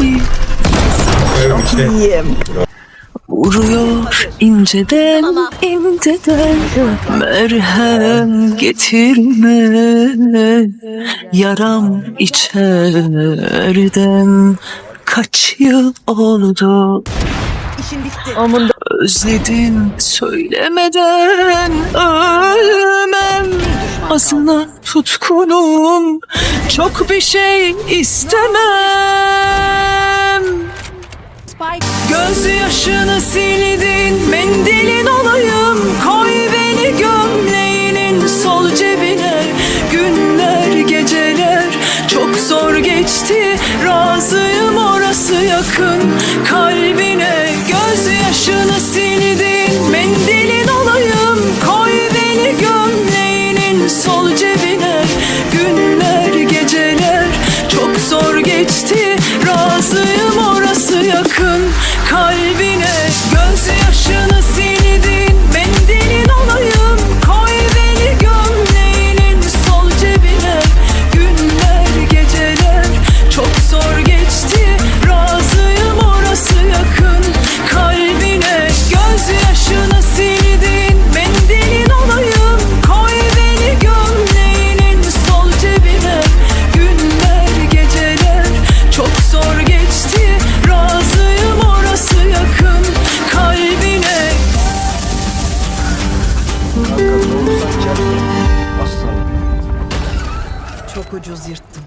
iyiyim. Vuruyor inceden inceden. Merhem getirme. Yaram içeriden Kaç yıl oldu? İşin bitti. Amında Özledin söylemeden ölmem. Aslında tutkunum Çok bir şey istemem Göz yaşını sildin mendilin olayım. Koy beni gömleğinin sol cebine. Günler geceler çok zor geçti. Razıyım orası yakın kalbine sakın kalbine. Çok ucuz yırttım.